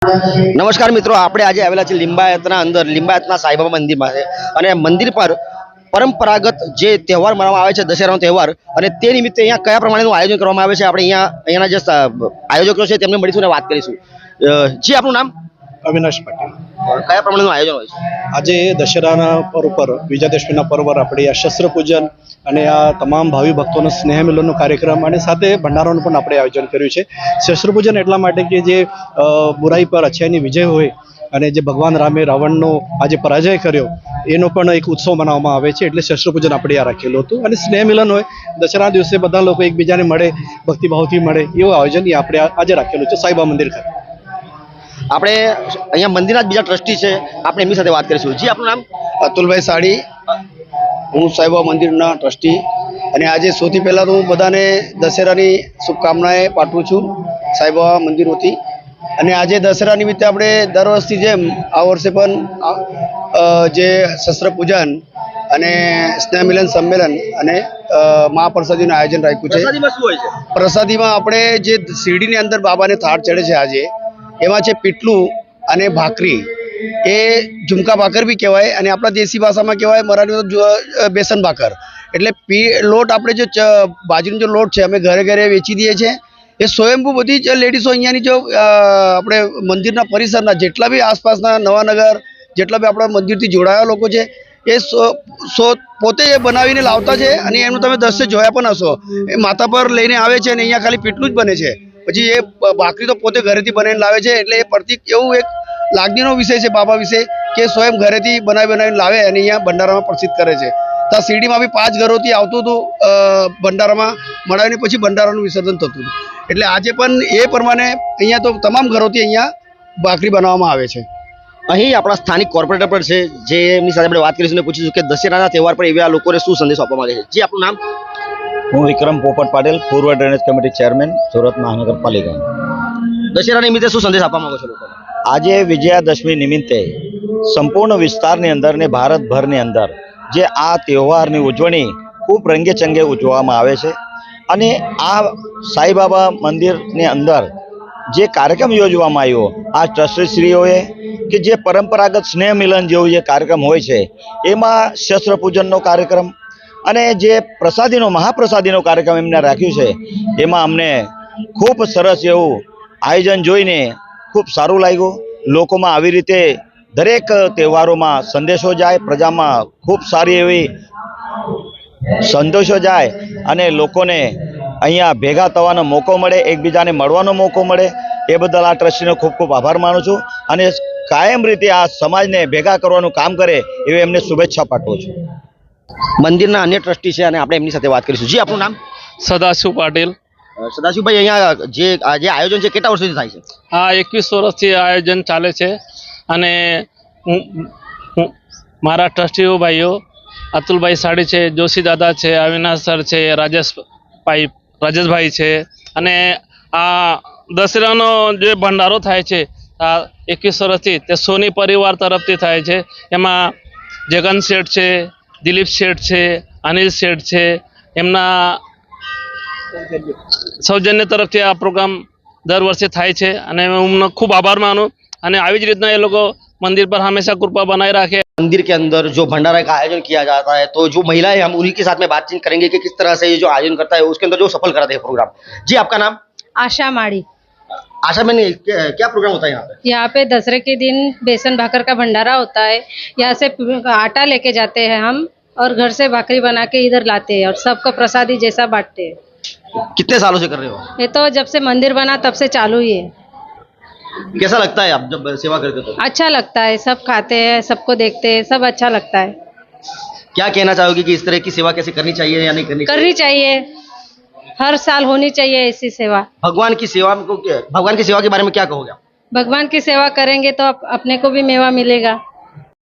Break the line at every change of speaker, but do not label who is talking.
નમસ્કાર મિત્રો, આપણે આજે આવેલા છે લિંબાયતના અંદર, લિંબાયતના સાંઈબાબા મંદિરમાં અને મંદિર પર પરંપરાગત જે તહેવાર મનાવવામાં આવે છે, દશેરાનો તહેવાર, અને તે નિમિત્તે અહીંયા કયા પ્રમાણેનું આયોજન કરવામાં આવે છે, આપણે અહીંયા, અહીંયાના જે આયોજકો છે તેમને મળીશું અને વાત કરીશું. જી, આપનું નામ?
અવિનાશ પાટીલ.
કયા પ્રમાણેનું આયોજન હોય છે?
આજે દશેરાના પર્વ પર વિજયાદશમીના પર્વ પર આપણે આ શસ્ત્ર અને આ તમામ ભાવિ ભક્તોનો સ્નેહ કાર્યક્રમ અને સાથે ભંડારાનું પણ આપણે આયોજન કર્યું છે. શસ્ત્ર એટલા માટે કે જે બુરાઈ પર અછાઈની વિજય હોય અને જે ભગવાન રામે રાવણનો આજે પરાજય કર્યો, એનો પણ એક ઉત્સવ મનાવવામાં આવે છે એટલે શસ્ત્રપૂજન આપણે આ રાખેલું હતું. અને સ્નેહ મિલન હોય, દશેરા દિવસે બધા લોકો એકબીજાને મળે, ભક્તિભાવથી મળે, એવું આયોજન આપણે આજે રાખેલું છે સાઈબા મંદિર ખાતે.
આપણે અહીંયા મંદિરના જ બીજા ટ્રસ્ટી છે. આપણે એમની સાથે વાત કરીશું. જી આપનું નામ?
અતુલભાઈ સાડી. હું સાઈબા મંદિરના ટ્રસ્ટી. અને આજે સૌથી પહેલાં તો હું બધાને દશેરાની શુભકામનાએ પાઠવું છું. સાઈબા મંદિરોથી અને આજે દશેરા નિમિત્તે આપણે દર વર્ષથી જેમ આ વર્ષે પણ જે શસ્ત્ર પૂજન અને સ્નેહ મિલન સંમેલન અને મહાપ્રસાદીનું આયોજન રાખ્યું છે.
પ્રસાદીમાં છે?
પ્રસાદીમાં આપણે જે શિરડીની અંદર બાબાને થાળ ચડે છે આજે એમાં છે પીટલું અને ભાખરી. એ ઝુમકા ભાકર બી કહેવાય અને આપણા દેશી ભાષામાં કહેવાય મરાઠીમાં જો- બેસન ભાકર એટલે પી, લોટ આપણે જો બાજરીનો જો લોટ છે, અમે ઘરે ઘરે વેચી દઈએ છીએ. એ સ્વયંભૂ બધી જ લેડીઝો અહીંયાની જો આપણે મંદિરના પરિસરના જેટલા બી આસપાસના નવાનગર જેટલા બી આપણા મંદિરથી જોડાયેલા લોકો છે, એ સો પોતે એ બનાવીને લાવતા છે અને એમનું તમે દ્રશ્ય જોયા પણ હશો. એ માથા પર લઈને આવે છે અને અહીંયા ખાલી પીટલું જ બને છે. પછી એ ભાખરી તો પોતે ઘરેથી બનાવીને લાવે છે, એટલે એ પ્રતિક એવું એક લાગણીનો વિષય છે બાબા વિશે, કે સ્વયં ઘરેથી બનાવી બનાવીને લાવે અને અહીંયા ભંડારામાં પ્રસિદ્ધ કરે છે. તો શિરડીમાં બી પાંચ ઘરોથી આવતું હતું ભંડારામાં મળાવીને પછી ભંડારાનું વિસર્જન થતું હતું. એટલે આજે પણ એ પ્રમાણે અહીંયા તો તમામ ઘરોથી અહીંયા ભાખરી બનાવવામાં આવે છે.
અહીં આપણા સ્થાનિક કોર્પોરેટર પણ છે, જે એમની સાથે આપણે વાત કરીશું અને પૂછીશું કે દશેરાના તહેવાર પર એવા લોકોને શું સંદેશો આપવા માંગે છે? જે આપણું નામ?
હું વિક્રમ પોપટ પાટીલ પૂર્વ ડ્રેનેજ કમિટી ચેરમેન સુરત મહાનગરપાલિકા.
દશેરા નિમિત્તે શું સંદેશ આપવા માંગો છો લોકોને?
આજે વિજયાદશમી નિમિત્તે સંપૂર્ણ વિસ્તારની અંદર ને ભારતભરની અંદર જે આ તહેવારની ઉજવણી ખૂબ રંગેચંગે ઉજવવામાં આવે છે અને આ સાંઈબાબા મંદિરની અંદર જે કાર્યક્રમ યોજવામાં આવ્યો આ ટ્રસ્ટીશ્રીઓએ કે જે પરંપરાગત સ્નેહ મિલન જેવું જે કાર્યક્રમ હોય છે એમાં શસ્ત્ર પૂજનનો કાર્યક્રમ અને જે પ્રસાદીનો, મહાપ્રસાદીનો કાર્યક્રમ એમને રાખ્યું છે, એમાં અમને ખૂબ સરસ એવું આયોજન જોઈને ખૂબ સારું લાગ્યું. લોકોમાં આવી રીતે દરેક તહેવારોમાં સંદેશો જાય, પ્રજામાં ખૂબ સારી એવી સંતોષો જાય અને લોકોને અહીંયા ભેગા થવાનો મોકો મળે, એકબીજાને મળવાનો મોકો મળે, એ બદલ આ ટ્રસ્ટીનો ખૂબ ખૂબ આભાર માનું છું અને કાયમ રીતે આ સમાજને ભેગા કરવાનું કામ કરે એવી એમને શુભેચ્છા પાઠવું છું.
મંદિરના અન્ય ટ્રસ્ટી છે અને આપણે એમની સાથે વાત કરીશું. જી આપનું નામ?
સદાશિવ પાટીલ.
સદાશિવભાઈ અહીંયા જે આજે જે આયોજન છે કેટલા વર્ષથી થાય છે?
આ એકવીસ વર્ષથી આયોજન ચાલે છે અને હું હું- મારા ટ્રસ્ટીઓ ભાઈઓ અતુલભાઈ સાડી છે જોશી દાદા છે અવિનાશ સર છે રાજેશભાઈ રાજેશભાઈ છે અને આ દશેરાનો જે ભંડારો થાય છે આ એકવીસ વર્ષથી તે સોની પરિવાર તરફથી થાય છે. એમાં જગન શેઠ છે દિલીપ શેઠ છે અનિલ શેઠ છે એમના સૌજન્ય તરફથી આ પ્રોગ્રામ દર વર્ષે થાય છે અને હું એમનો ખૂબ આભાર માનું અને આવી જ રીતના એ લોકો મંદિર પર હંમેશા કૃપા બનાવી રાખે
मंदिर के अंदर जो भंडारा का आयोजन किया जाता है तो जो महिलाएं हम उन्हीं के साथ में बातचीत करेंगे कि किस तरह से ये जो आयोजन करता है उसके अंदर जो सफल कराते हैं प्रोग्राम जी आपका नाम
आशा माड़ी
आशा मैंने क्या, क्या प्रोग्राम होता है यहाँ पे?
यहाँ पे दसरे के दिन बेसन भाकर का भंडारा होता है। यहाँ से आटा लेके जाते हैं हम और घर से भाकरी बना के इधर लाते हैं और सबको प्रसादी जैसा बांटते हैं।
कितने सालों से कर रहे हो?
ये तो जब से मंदिर बना तब से चालू ही है।
कैसा लगता है आप जब सेवा करते हो तो
अच्छा लगता है सब खाते हैं सबको देखते हैं सब अच्छा लगता है।
क्या कहना चाहोगे कि इस तरह की सेवा कैसे करनी चाहिए या नहीं करनी चाहिए?
करनी चाहिए। हर साल होनी चाहिए ऐसी सेवा
भगवान की सेवा को क्या- भगवान की सेवा के बारे में क्या कहोगे आप
भगवान की सेवा करेंगे तो अप- अपने को भी मेवा मिलेगा